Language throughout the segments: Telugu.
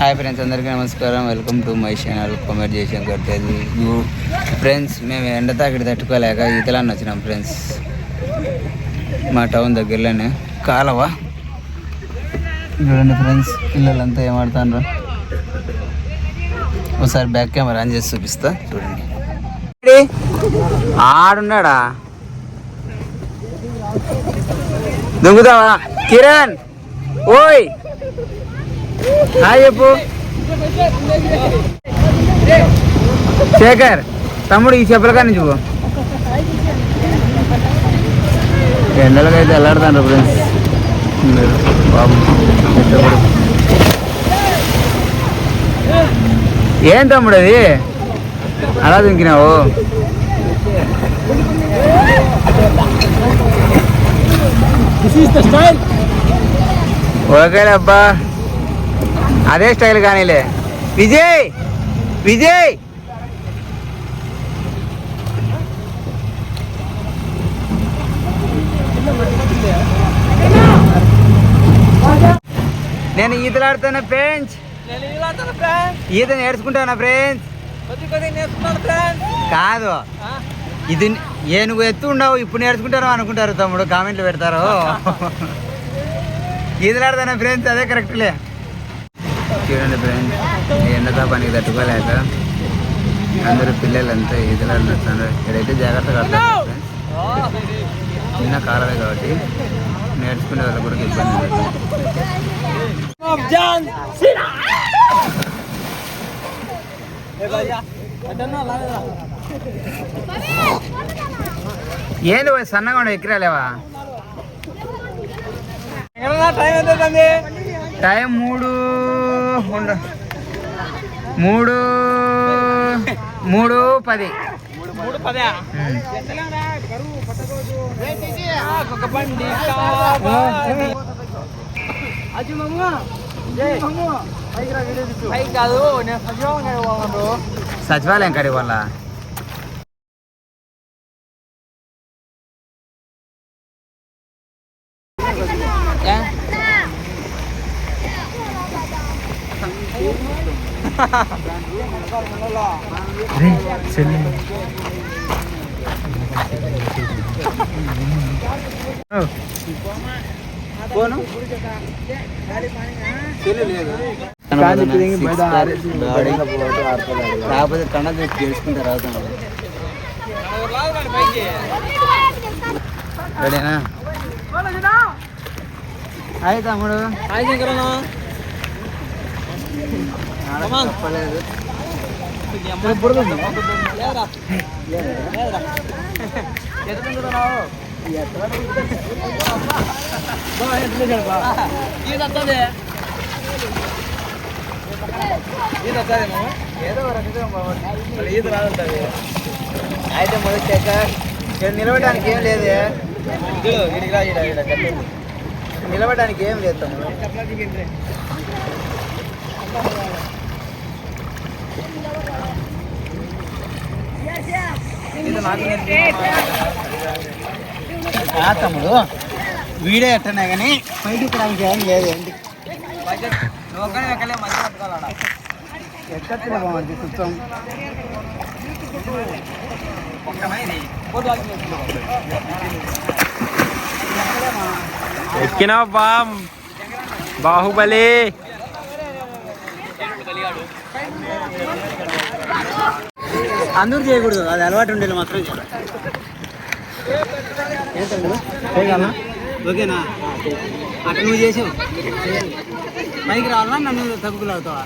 హాయ్ ఫ్రెండ్స్ అందరికీ నమస్కారం. Welcome to my channel Komar Jayashankar Telugu friends మేము ఎండ తాకిడి తట్టుకోలేక ఈతలాన్ని వచ్చినాం ఫ్రెండ్స్. మా టౌన్ దగ్గరలోనే. కాలవ. చూడండి ఫ్రెండ్స్ పిల్లలంతా ఏమాడుతాను ఒకసారి బ్యాక్ కెమెరా ఆన్ చేసి చూపిస్తా. చూడండి. ఆడున్నాడా? దొంగతావా కిరణ్ ఓయ్! హాయ్ చెప్పు. శేఖర్ తమ్ముడు ఈ చెప్పుల కానీ చూపు ఎండలకైతే వెళ్ళాడుతాను ఫ్రెండ్స్. మీరు బాబు. ఏం తమ్ముడు అది? అలా దుంకినావు? ఓకేలే అబ్బా. అదే స్టైల్ కానీలే. విజయ్! విజయ్! నేను ఈతలాడుతున్నా ఫ్రెండ్స్. ఈత నేర్చుకుంటానా ఫ్రెండ్స్? కాదు. ఇది ఏ నువ్వు ఎత్తు ఉండవు ఇప్పుడు నేర్చుకుంటారో అనుకుంటారు తమ్ముడు కామెంట్లు పెడతారు. ఈతలాడుతానా ఫ్రెండ్స్ అదే కరెక్ట్లే. చూడండి ఫ్రెండ్స్ ఎండతా పనికి తట్టుకోలేక అందరూ పిల్లలంతా ఈతలాడుతున్నారు ఇక్కడైతే జాగ్రత్తగా ఆడతారు ఫ్రెండ్స్. చిన్న కాలమే కాబట్టి నేర్చుకునే వాళ్ళకి కూడా ఇబ్బంది ఏంది పోయి సన్నగా ఉండే ఎక్కిరాలేవా టైం మూడు ఉండు. మూడు మూడు పది కాదు సచివాలయం కడి వల్ల కాకపోతే కన్నా తెలుసుకుంటారు అవుతాను రెడీనా హాయ్ తమ్ముడు హాయ్ శంకరన్న చెప్పలేదు. ఏదో రకంగా ఈత రాదుంటుంది. అయితే మొదటి ఇక్కడ నిలబడడానికి ఏం లేదు. నిలబడడానికి ఏం లేదు తమ్ముడు. తమ్ముడు వీడియో ఎట్టనే కానీ పైకి ఎక్కడానికి ఏం లేదు ఏంటి ఎక్కడ బాగుంది చూస్తాం ఎక్కినావు బా బాహుబలి అందరూ చేయకూడదు అది అలవాటు ఉండేది మాత్రం. చేయగలనా ఓకేనా? అక్కడ నువ్వు చేసావు. పైకి రావాలా? నన్ను తగ్గులాడుతావా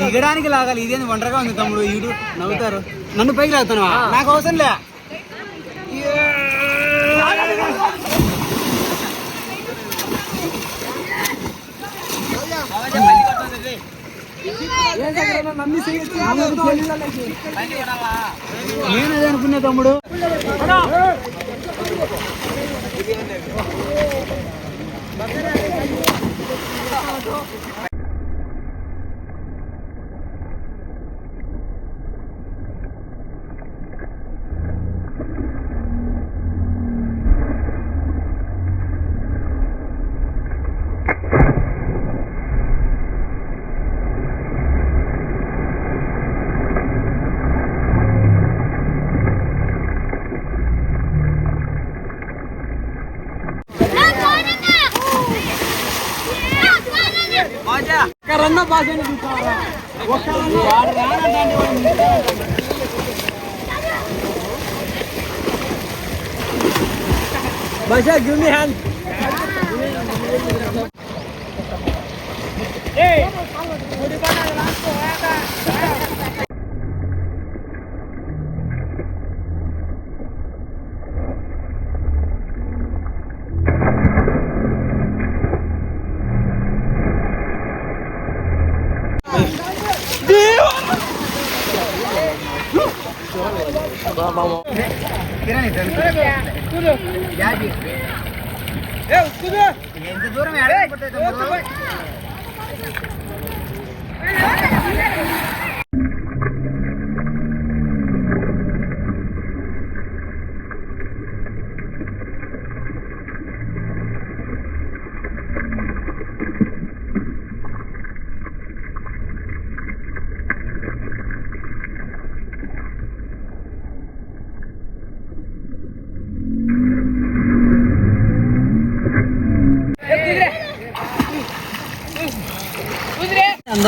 దిగడానికి లాగాలి. ఇదేంది వండరగా ఉంది తమ్ముడు ఈడు నవ్వుతారు. నన్ను పైకి లాగుతావా నాకు అవసరం లే. నేను అదే అనుకున్నా తమ్ముడు? రన్న భాష భాష give me hand Kiran Tamam. Yandı durum yardım burada. ఏడకపోతే తమ్ముడు?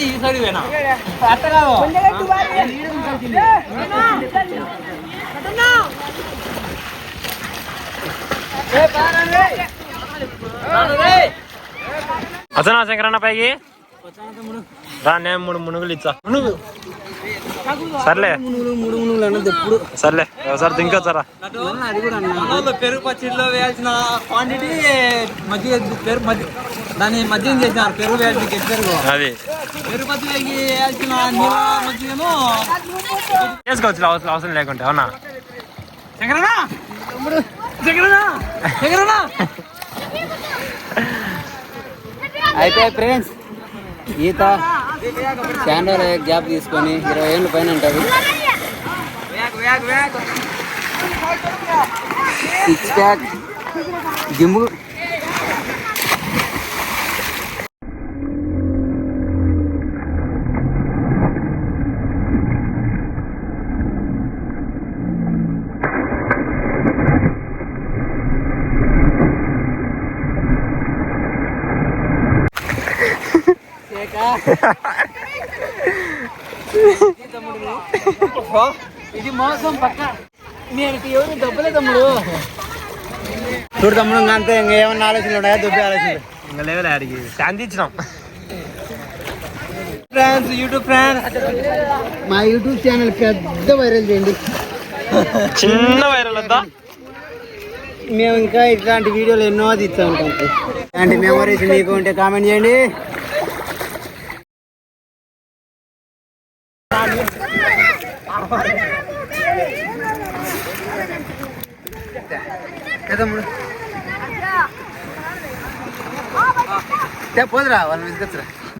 ఈ సైడ్ కాదు. వచ్చనా శంకరన్న పైకి. రా నేను మూడు మునుగులు ఇచ్చా. మునుగు. సర్లే. మూడు మూడు మూడు అన్నది ఎప్పుడు సర్లే ఒకసారి దింకొచ్చారా అది కూడా అన్న. పెరుగు పచ్చడిలో వేయాల్సిన క్వాంటిటీ మధ్య పెరుగు మధ్య దాన్ని మధ్యం చేసినారు. పెరుగు గట్టి పెరుగు. అది. పెరుగు చేసుకోవచ్చు అవసరం అవసరం లేకుంటే అవునా? అయిపోయాయి ఫ్రెండ్స్ ఈత చాలా గ్యాప్ తీసుకొని ఇరవై ఏళ్ళు పైన ఉంటుంది. సిక్స్ ప్యాక్ జిమ్ ఇది మోసం పక్క నేను ఎవరు డబ్బులే తమ్ముడు చూడు తమ్ముడు అంతే ఇంకా ఏమన్నా ఆలోచనలు ఉన్నాయా? దుబ్బే ఆలోచనలు. ఇంకా లేవలే అడిగి శాంతి ఇచ్చినాం ఫ్రెండ్స్ యూట్యూబ్ ఫ్రెండ్స్ మా యూట్యూబ్ ఛానల్ పెద్ద వైరల్ చేయండి. చిన్న వైరల్ వద్దా? మేము ఇంకా ఇట్లాంటి వీడియోలు ఎన్నో తీస్తూ ఇలాంటి మెమరీస్ మీకు ఉంటే కామెంట్ చేయండి. తమ్ముడు పోదురా వాళ్ళని తీసుకొచ్చురా.